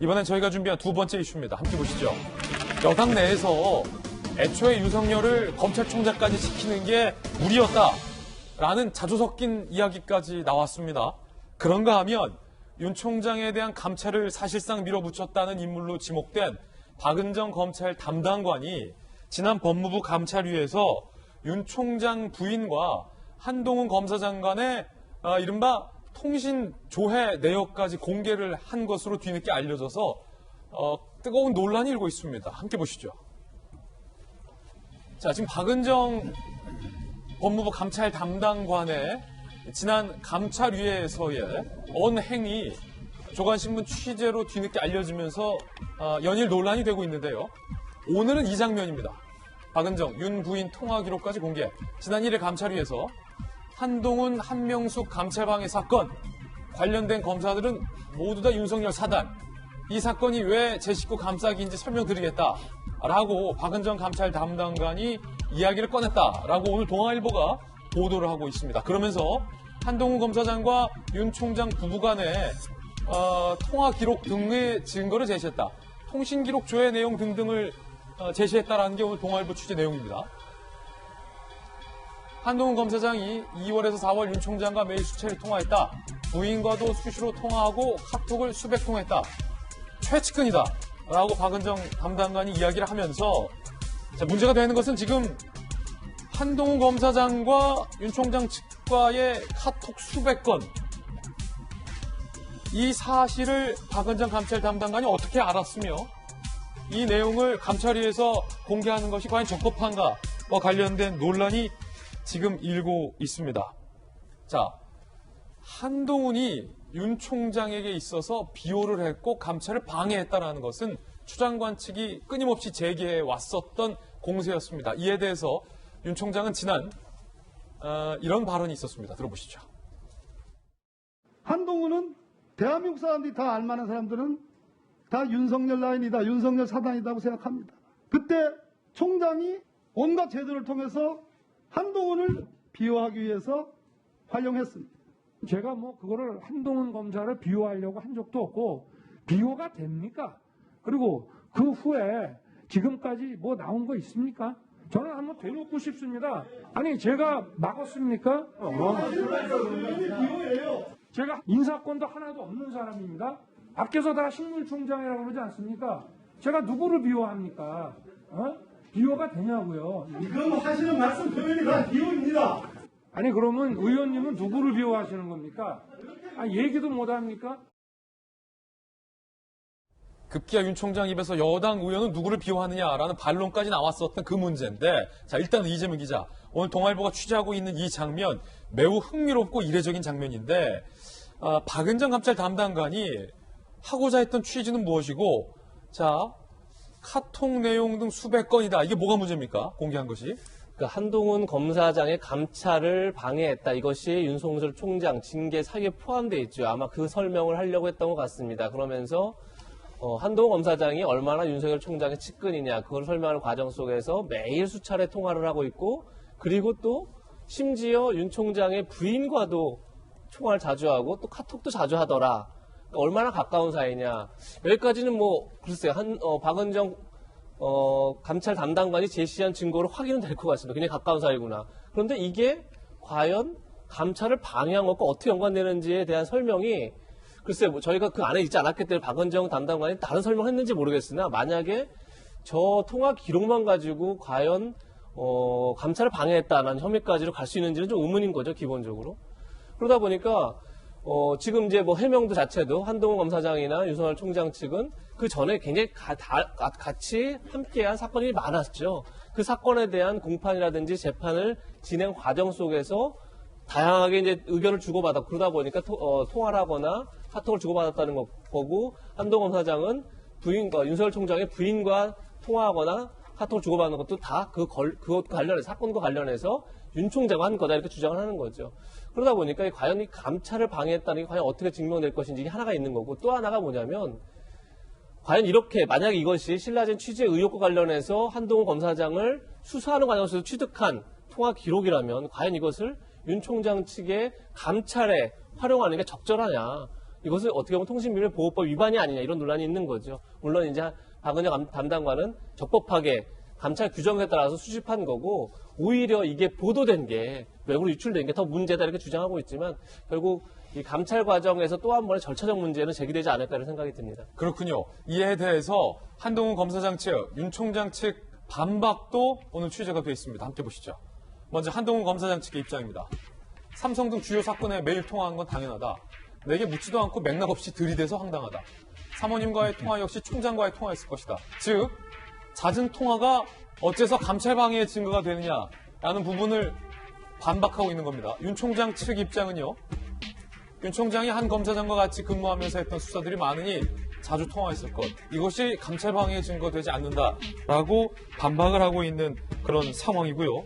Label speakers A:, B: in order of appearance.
A: 이번엔 저희가 준비한 두 번째 이슈입니다. 함께 보시죠. 여당 내에서 애초에 윤석열을 검찰총장까지 시키는 게 무리였다라는 자주 섞인 이야기까지 나왔습니다. 그런가 하면 윤 총장에 대한 감찰을 사실상 밀어붙였다는 인물로 지목된 박은정 검찰 담당관이 지난 법무부 감찰위에서 윤 총장 부인과 한동훈 검사장 간의 아, 이른바 통신 조회 내역까지 공개를 한 것으로 뒤늦게 알려져서 어, 뜨거운 논란이 일고 있습니다. 함께 보시죠. 자, 지금 박은정 법무부 감찰 담당관의 지난 감찰위에서의 언행이 조간신문 취재로 뒤늦게 알려지면서 아, 연일 논란이 되고 있는데요. 오늘은 이 장면입니다. 박은정, 윤 부인 통화 기록까지 공개. 지난 1일 감찰위에서 한동훈, 한명숙 감찰방해 사건 관련된 검사들은 모두 다 윤석열 사단. 이 사건이 왜 제 식구 감싸기인지 설명드리겠다. 라고 박은정 감찰 담당관이 이야기를 꺼냈다라고 오늘 동아일보가 보도를 하고 있습니다. 그러면서 한동훈 검사장과 윤 총장 부부 간의 어, 통화 기록 등의 증거를 제시했다. 통신 기록 조회 내용 등등을 어, 제시했다라는 게 오늘 동아일보 취재 내용입니다. 한동훈 검사장이 2월에서 4월 윤 총장과 매일 수차례 통화했다. 부인과도 수시로 통화하고 카톡을 수백 통했다. 최측근이다. 라고 박은정 담당관이 이야기를 하면서 자, 문제가 되는 것은 지금 한동훈 검사장과 윤 총장 측과의 카톡 수백 건. 이 사실을 박은정 감찰 담당관이 어떻게 알았으며 이 내용을 감찰위에서 공개하는 것이 과연 적법한가와 관련된 논란이 지금 일고 있습니다. 자, 한동훈이 윤 총장에게 있어서 비호를 했고 감찰을 방해했다라는 것은 추 장관 측이 끊임없이 제기해 왔었던 공세였습니다. 이에 대해서 윤 총장은 지난 어, 이런 발언이 있었습니다. 들어보시죠.
B: 한동훈은 대한민국 사람들이 다 알만한 사람들은 다 윤석열 라인이다, 윤석열 사단이라고 생각합니다. 그때 총장이 온갖 제도를 통해서 한동훈을 비호하기 위해서 활용했습니다.
C: 제가 뭐 그거를 한동훈 검사를 비호하려고 한 적도 없고 비호가 됩니까? 그리고 그 후에 지금까지 뭐 나온 거 있습니까? 저는 한번 대놓고 싶습니다. 아니 제가 막았습니까? 어. 제가 인사권도 하나도 없는 사람입니다. 밖에서 다 신물총장이라고 그러지 않습니까? 제가 누구를 비호합니까? 어? 비호가 되냐고요.
B: 지금 하시는 말씀 표현이 다 비호입니다.
C: 아니 그러면 의원님은 누구를 비호하시는 겁니까? 아 얘기도 못 합니까?
A: 급기야 윤 총장 입에서 여당 의원은 누구를 비호하느냐라는 반론까지 나왔었던 그 문제인데 자 일단 이재명 기자 오늘 동아일보가 취재하고 있는 이 장면 매우 흥미롭고 이례적인 장면인데 아, 박은정 감찰 담당관이 하고자 했던 취지는 무엇이고 자 카톡 내용 등 수백 건이다 이게 뭐가 문제입니까 공개한 것이
D: 그 한동훈 검사장의 감찰을 방해했다. 이것이 윤석열 총장 징계 사유에 포함되어 있죠. 아마 그 설명을 하려고 했던 것 같습니다. 그러면서 어, 한동훈 검사장이 얼마나 윤석열 총장의 측근이냐 그걸 설명하는 과정 속에서 매일 수차례 통화를 하고 있고 그리고 또 심지어 윤 총장의 부인과도 통화를 자주 하고 또 카톡도 자주 하더라. 얼마나 가까운 사이냐. 여기까지는 뭐 글쎄요. 한 어, 박은정 어, 감찰 담당관이 제시한 증거로 확인은 될 것 같습니다. 굉장히 가까운 사이구나. 그런데 이게 과연 감찰을 방해한 것과 어떻게 연관되는지에 대한 설명이 글쎄 뭐 저희가 그 안에 있지 않았기 때문에 박은정 담당관이 다른 설명을 했는지 모르겠으나 만약에 저 통화 기록만 가지고 과연 어, 감찰을 방해했다는 혐의까지로 갈 수 있는지는 좀 의문인 거죠 기본적으로. 그러다 보니까 어, 지금 이제 뭐 해명도 자체도 한동훈 검사장이나 윤석열 총장 측은 그 전에 굉장히 가- 다- 가- 같이 함께한 사건이 많았죠. 그 사건에 대한 공판이라든지 재판을 진행 과정 속에서 다양하게 이제 의견을 주고받았고 그러다 보니까 토- 어, 통화를 하거나 카톡을 주고받았다는 거- 거고 한동훈 검사장은 부인 과 윤석열 총장의 부인과 통화하거나 카톡을 주고받는 것도 다 그 그것 관련해 사건과 관련해서 윤 총장과 한 거다 이렇게 주장을 하는 거죠. 그러다 보니까 이 과연 이 감찰을 방해했다는 게 과연 어떻게 증명될 것인지 하나가 있는 거고 또 하나가 뭐냐면 과연 이렇게 만약 이것이 신라젠 취재 의혹과 관련해서 한동훈 검사장을 수사하는 과정에서 취득한 통화 기록이라면 과연 이것을 윤 총장 측의 감찰에 활용하는 게 적절하냐 이것을 어떻게 보면 통신비밀보호법 위반이 아니냐 이런 논란이 있는 거죠. 물론 이제 박은혁 감- 담당관은 적법하게 감찰 규정에 따라서 수집한 거고 오히려 이게 보도된 게 외부로 유출된 게 더 문제다 이렇게 주장하고 있지만 결국 이 감찰 과정에서 또 한 번의 절차적 문제는 제기되지 않을까 이런 생각이 듭니다.
A: 그렇군요. 이에 대해서 한동훈 검사장 측, 윤 총장 측 반박도 오늘 취재가 되어 있습니다. 함께 보시죠. 먼저 한동훈 검사장 측의 입장입니다. 삼성 등 주요 사건에 매일 통화한 건 당연하다. 내게 묻지도 않고 맥락 없이 들이대서 황당하다. 사모님과의 통화 역시 총장과의 통화였을 것이다. 즉, 잦은 통화가 어째서 감찰 방해의 증거가 되느냐라는 부분을 반박하고 있는 겁니다. 윤 총장 측 입장은요. 윤 총장이 한 검사장과 같이 근무하면서 했던 수사들이 많으니 자주 통화했을 것. 이것이 감찰 방해의 증거 되지 않는다라고 반박을 하고 있는 그런 상황이고요.